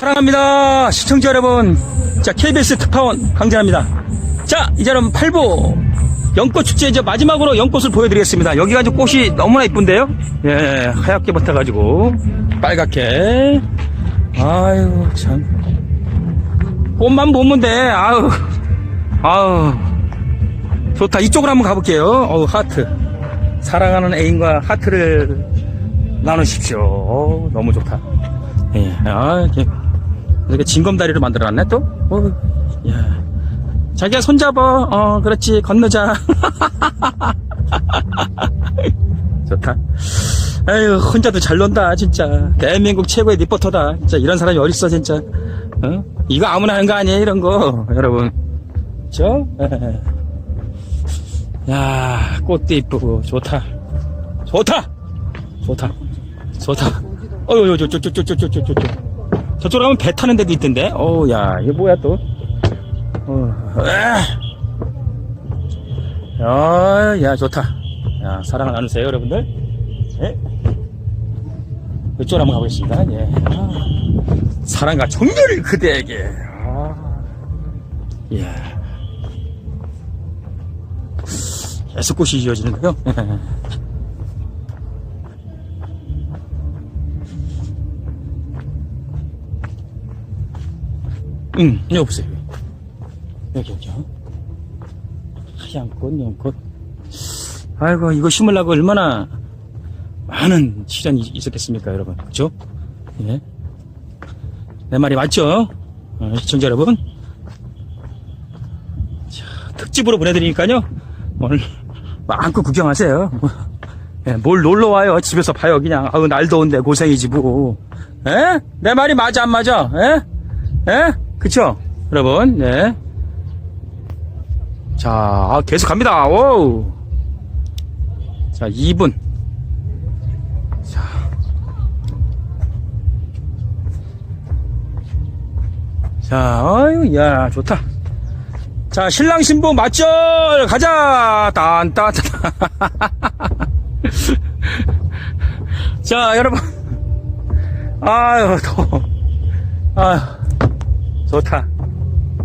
사랑합니다. 시청자 여러분. 자, KBS 특파원 강진합니다. 자, 이제 여러분 8부 연꽃 축제 이제 마지막으로 연꽃을 보여드리겠습니다. 여기가 이제 꽃이 너무나 이쁜데요. 예, 하얗게 붙어가지고 빨갛게. 아유 참. 꽃만 보면 돼. 아우, 아우. 좋다. 이쪽으로 한번 가볼게요. 어우 하트. 사랑하는 애인과 하트를 나누십시오. 어우, 너무 좋다. 예, 아, 이렇게, 이렇게 징검다리로 만들어놨네, 또? 어, 야. 자기야, 손잡아. 어, 그렇지. 건너자. 좋다. 아유, 혼자도 잘 논다, 진짜. 대한민국 최고의 리포터다. 진짜 이런 사람이 어딨어, 진짜. 어? 이거 아무나 하는 거 아니에요, 이런 거. 여러분. 예. 야, 꽃도 이쁘고, 좋다. 좋다! 좋다. 좋다. 어유, 저, 저, 저, 저, 저, 저, 저, 저, 저. 저쪽으로 가면 배 타는 데도 있던데? 어우, 야, 이게 뭐야, 또? 어, 에. 야, 야, 좋다. 야, 사랑을 나누세요, 여러분들. 예? 이쪽으로 한번 가보겠습니다. 예. 아, 사랑과 정열을 그대에게. 아, 예. 계속 꽃이 이어지는데요. 응, 여기 보세요. 여기, 여기요. 하얀 꽃, 연꽃. 아이고, 이거 심으려고 얼마나 많은 시련이 있었겠습니까, 여러분. 그죠? 예. 내 말이 맞죠? 어, 시청자 여러분. 자, 특집으로 보내드리니까요. 오늘 마음껏 구경하세요. 뭐, 예, 뭘 놀러 와요? 집에서 봐요, 그냥. 아우, 날 더운데 고생이지, 뭐. 예? 내 말이 맞아, 안 맞아? 예? 예? 그쵸? 여러분, 네. 자, 아, 계속 갑니다. 오. 자, 2분. 자. 자, 아유, 야, 좋다. 자, 신랑 신부 맞절 가자. 딴따. 자, 여러분. 아유, 더워. 아유. 좋다.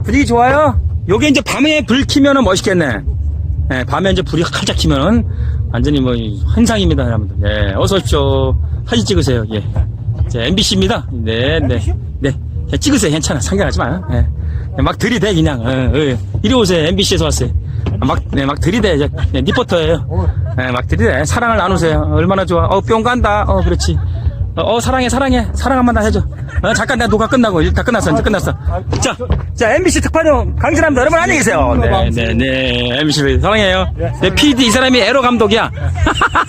분위기 좋아요? 요게 이제 밤에 불 켜면은 멋있겠네. 예, 밤에 이제 불이 활짝 켜면은 완전히 뭐 환상입니다, 여러분들. 예, 어서 오십시오. 사진 찍으세요. 예. 자, MBC입니다. 네, 네. 네. 그냥 찍으세요. 괜찮아. 상관하지 마요. 예. 그냥 막 들이대, 그냥. 어, 어. 이리 오세요. MBC에서 왔어요. 아, 막, 네, 막 들이대. 이제, 네, 리포터예요 네, 막 들이대. 사랑을 나누세요. 얼마나 좋아. 어, 뿅 간다. 어, 그렇지. 어, 어, 사랑해, 사랑해. 사랑 한번더 해줘. 어, 잠깐, 내가 녹화 끝나고, 일 다 끝났어, 이제 끝났어. 자, 자, MBC 특파정 강진합니다. 여러분, 안녕히 계세요. 네, 네, 네. MBC 사랑해요. 네, PD, 이 사람이 에로 감독이야.